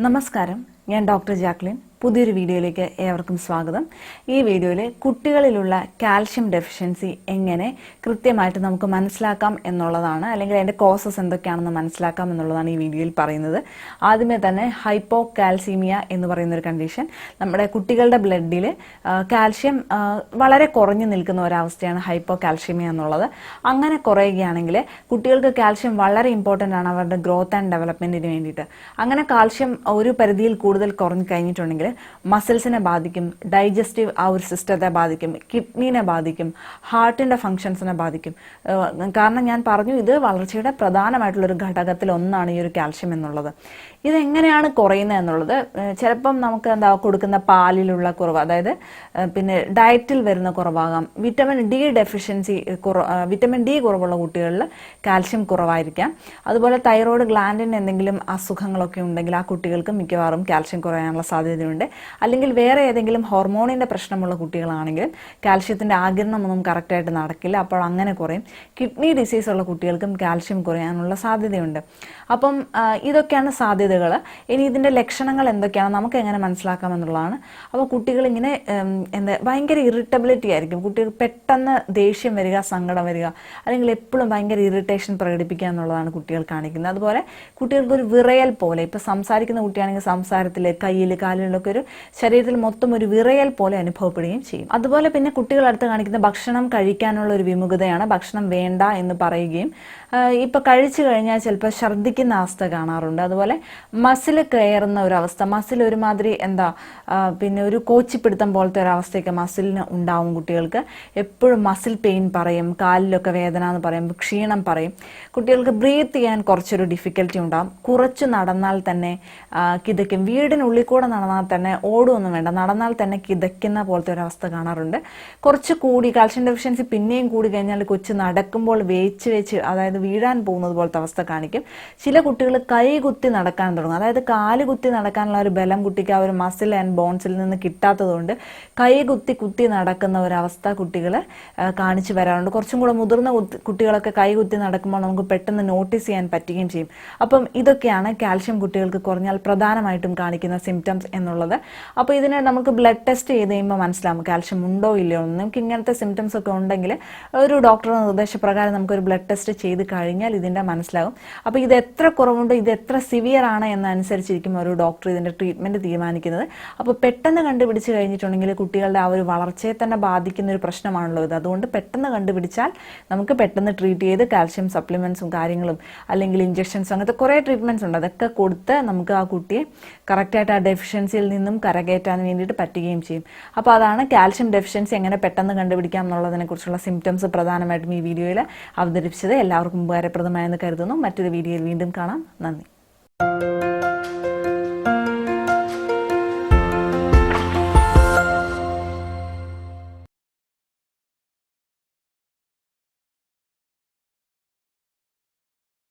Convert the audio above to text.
നമസ്കാരം. ഞാൻ doctor Jacqueline. പുതിയൊരു വീഡിയോയിലേക്ക് ഏവർക്കും സ്വാഗതം. ഈ വീഡിയോയിൽ കുട്ടികളിലുള്ള കാൽഷ്യം ഡെഫിഷ്യൻസി എങ്ങനെ കൃത്യമായിട്ട് നമുക്ക് മനസ്സിലാക്കാം എന്നുള്ളതാണ് അല്ലെങ്കിൽ അതിന്റെ കോസസ് എന്തൊക്കെയാണെന്ന് മനസ്സിലാക്കാം എന്നുള്ളതാണ് ഈ വീഡിയോയിൽ പറയുന്നത്. ആദ്യമേ തന്നെ ഹൈപ്പോ കാൽസീമിയ എന്ന് പറയുന്ന ഒരു കണ്ടീഷൻ. നമ്മുടെ കുട്ടികളുടെ ബ്ലഡിൽ കാൽഷ്യം വളരെ കുറഞ്ഞു നിൽക്കുന്ന ഒരവസ്ഥയാണ് ഹൈപ്പോ കാൽഷ്യമിയ എന്നുള്ളത്. അങ്ങനെ കുറയുകയാണെങ്കിൽ കുട്ടികൾക്ക് കാൽഷ്യം വളരെ ഇമ്പോർട്ടന്റ് ആണ് അവരുടെ ഗ്രോത്ത് ആൻഡ് ഡെവലപ്മെന്റിന് വേണ്ടിയിട്ട്. അങ്ങനെ കാൽഷ്യം ഒരു പരിധിയിൽ കൂടുതൽ കുറഞ്ഞു കഴിഞ്ഞിട്ടുണ്ടെങ്കിൽ മസിൽസിനെ ബാധിക്കും ഡൈജസ്റ്റീവ് ആ ഒരു സിസ്റ്റത്തെ ബാധിക്കും കിഡ്നീനെ ബാധിക്കും ഹാർട്ടിന്റെ ഫങ്ഷൻസിനെ ബാധിക്കും. കാരണം ഞാൻ പറഞ്ഞു ഇത് വളർച്ചയുടെ പ്രധാനമായിട്ടുള്ളൊരു ഘടകത്തിൽ ഒന്നാണ് ഈ ഒരു കാൽഷ്യം എന്നുള്ളത്. ഇതെങ്ങനെയാണ് കുറയുന്നത് എന്നുള്ളത് ചിലപ്പം നമുക്ക് എന്താ കൊടുക്കുന്ന പാലിലുള്ള കുറവ് അതായത് പിന്നെ ഡയറ്റിൽ വരുന്ന കുറവാകാം. വിറ്റമിൻ ഡി ഡെഫിഷ്യൻസി കുറ വിറ്റമിൻ ഡി കുറവുള്ള കുട്ടികളിൽ കാൽഷ്യം കുറവായിരിക്കാം. അതുപോലെ തൈറോയ്ഡ് ഗ്ലാൻഡിന് എന്തെങ്കിലും അസുഖങ്ങളൊക്കെ ഉണ്ടെങ്കിൽ ആ കുട്ടികൾക്ക് മിക്കവാറും കാൽഷ്യം കുറയാനുള്ള സാധ്യതയുണ്ട്. അല്ലെങ്കിൽ വേറെ ഏതെങ്കിലും ഹോർമോണിന്റെ പ്രശ്നമുള്ള കുട്ടികളാണെങ്കിൽ കാൽഷ്യത്തിന്റെ ആകിരണമൊന്നും കറക്റ്റായിട്ട് നടക്കില്ല. അപ്പോൾ അങ്ങനെ കുറയും. കിഡ്നി ഡിസീസ് ഉള്ള കുട്ടികൾക്കും കാൽഷ്യം കുറയാനുള്ള സാധ്യതയുണ്ട്. അപ്പം ഇതൊക്കെയാണ് സാധ്യതകൾ. ഇനി ഇതിന്റെ ലക്ഷണങ്ങൾ എന്തൊക്കെയാണ്? നമുക്ക് എങ്ങനെ മനസ്സിലാക്കാം എന്നുള്ളതാണ്. അപ്പോൾ കുട്ടികൾ ഇങ്ങനെ എന്താ ഭയങ്കര ഇറിറ്റബിലിറ്റി ആയിരിക്കും. കുട്ടികൾ പെട്ടെന്ന് ദേഷ്യം വരിക സങ്കടം വരിക അല്ലെങ്കിൽ എപ്പോഴും ഭയങ്കര ഇറിറ്റേഷൻ പ്രകടിപ്പിക്കുക എന്നുള്ളതാണ് കുട്ടികൾ കാണിക്കുന്നത്. അതുപോലെ കുട്ടികൾക്ക് ഒരു വിറയൽ പോലെ ഇപ്പോൾ സംസാരിക്കുന്ന കുട്ടിയാണെങ്കിൽ സംസാരത്തിൽ കയ്യിൽ കാലിലൊക്കെ ഒരു ശരീരത്തിൽ മൊത്തം ഒരു വിറയൽ പോലെ അനുഭവപ്പെടുകയും ചെയ്യും. അതുപോലെ പിന്നെ കുട്ടികളടുത്ത് കാണിക്കുന്ന ഭക്ഷണം കഴിക്കാനുള്ള ഒരു വിമുഖതയാണ് ഭക്ഷണം വേണ്ട എന്ന് പറയുകയും ഇപ്പൊ കഴിച്ചു കഴിഞ്ഞാൽ ചിലപ്പോൾ ഛർദ്ദിക്കുന്ന അവസ്ഥ കാണാറുണ്ട്. അതുപോലെ മസിൽ കയറുന്ന ഒരു അവസ്ഥ മസിൽ ഒരുമാതിരി എന്താ പിന്നെ ഒരു കോച്ചിപ്പിടുത്തം പോലത്തെ ഒരു അവസ്ഥയൊക്കെ മസിലിന് ഉണ്ടാവും കുട്ടികൾക്ക്. എപ്പോഴും മസിൽ പെയിൻ പറയും കാലിലൊക്കെ വേദന എന്ന് പറയും ക്ഷീണം പറയും. കുട്ടികൾക്ക് ബ്രീത്ത് ചെയ്യാൻ കുറച്ചൊരു ഡിഫിക്കൽറ്റി ഉണ്ടാകും കുറച്ച് നടന്നാൽ തന്നെ കിതയ്ക്കും. കിതയ്ക്കും വീടിനുള്ളിൽ കൂടെ നടന്നാൽ തന്നെ ഓടുമൊന്നും വേണ്ട. നടന്നാൽ തന്നെ കിതയ്ക്കുന്ന പോലത്തെ ഒരു അവസ്ഥ കാണാറുണ്ട്. കുറച്ച് കൂടി കാൽഷ്യം ഡെഫിഷ്യൻസി പിന്നെയും കൂടി കഴിഞ്ഞാൽ കൊച്ചു നടക്കുമ്പോൾ വേച്ച് വെച്ച് അതായത് വീഴാൻ പോകുന്നത് പോലത്തെ അവസ്ഥ കാണിക്കും. ചില കുട്ടികൾ കൈ കുത്തി നടക്കാൻ തുടങ്ങും. അതായത് കാൽ കുത്തി നടക്കാനുള്ള ഒരു ബലം കുട്ടിക്ക് ആ ഒരു മസിൽ ആൻഡ് ബോൺസിൽ നിന്ന് കിട്ടാത്തതുകൊണ്ട് കൈ കുത്തി കുത്തി നടക്കുന്ന ഒരവസ്ഥ കുട്ടികൾ കാണിച്ചു വരാറുണ്ട്. കുറച്ചും കൂടെ മുതിർന്ന കുട്ടികളൊക്കെ കൈ കുത്തി നടക്കുമ്പോൾ നമുക്ക് പെട്ടെന്ന് നോട്ടീസ് ചെയ്യാൻ പറ്റുകയും ചെയ്യും. അപ്പം ഇതൊക്കെയാണ് കാൽഷ്യം കുട്ടികൾക്ക് കുറഞ്ഞാൽ പ്രധാനമായിട്ടും കാണിക്കുന്ന സിംറ്റംസ് എന്നുള്ളത്. അപ്പോൾ ഇതിനെ നമുക്ക് ബ്ലഡ് ടെസ്റ്റ് ചെയ്ത് കഴിയുമ്പോൾ മനസ്സിലാവും കാൽഷ്യം ഉണ്ടോ ഇല്ലയോ എന്ന്. നമുക്ക് ഇങ്ങനത്തെ സിംറ്റംസ് ഒക്കെ ഉണ്ടെങ്കിൽ ഒരു ഡോക്ടറുടെ നിർദ്ദേശപ്രകാരം നമുക്കൊരു ബ്ലഡ് ടെസ്റ്റ് ചെയ്ത് കഴിഞ്ഞാൽ ഇതിന്റെ മനസ്സിലാവും. അപ്പോൾ ഇത് എത്ര കുറവുണ്ടോ ഇത് എത്ര സിവിയർ ആണ് എന്നനുസരിച്ചിരിക്കും ഒരു ഡോക്ടർ ഇതിന്റെ ട്രീറ്റ്മെന്റ് തീരുമാനിക്കുന്നത്. അപ്പോൾ പെട്ടെന്ന് കണ്ടുപിടിച്ച് കഴിഞ്ഞിട്ടുണ്ടെങ്കിൽ കുട്ടികളുടെ ആ ഒരു വളർച്ചയെ തന്നെ ബാധിക്കുന്ന ഒരു പ്രശ്നമാണല്ലോ ഇത്. അതുകൊണ്ട് പെട്ടെന്ന് കണ്ടുപിടിച്ചാൽ നമുക്ക് പെട്ടെന്ന് ട്രീറ്റ് ചെയ്ത് കാൽഷ്യം സപ്ലിമെൻസും കാര്യങ്ങളും അല്ലെങ്കിൽ ഇഞ്ചക്ഷൻസും അങ്ങനത്തെ കുറേ ട്രീറ്റ്മെന്റ്സ് ഉണ്ട്. അതൊക്കെ കൊടുത്ത് നമുക്ക് ആ കുട്ടിയെ കറക്റ്റായിട്ട് ആ ഡെഫിഷ്യൻസിയിൽ നിന്നും കരകയറ്റാൻ വേണ്ടിയിട്ട് പറ്റുകയും ചെയ്യും. അപ്പോൾ അതാണ് കാൽഷ്യം ഡെഫിഷ്യൻസി എങ്ങനെ പെട്ടെന്ന് കണ്ടുപിടിക്കാം എന്നുള്ളതിനെക്കുറിച്ചുള്ള സിംറ്റംസ് പ്രധാനമായിട്ടും ഈ വീഡിയോയിൽ അവതരിപ്പിച്ചത്. എല്ലാവർക്കും ഉപകാരപ്രദമായെന്ന് കരുതുന്നു. മറ്റൊരു വീഡിയോയിൽ വീണ്ടും കാണാം. നന്ദി.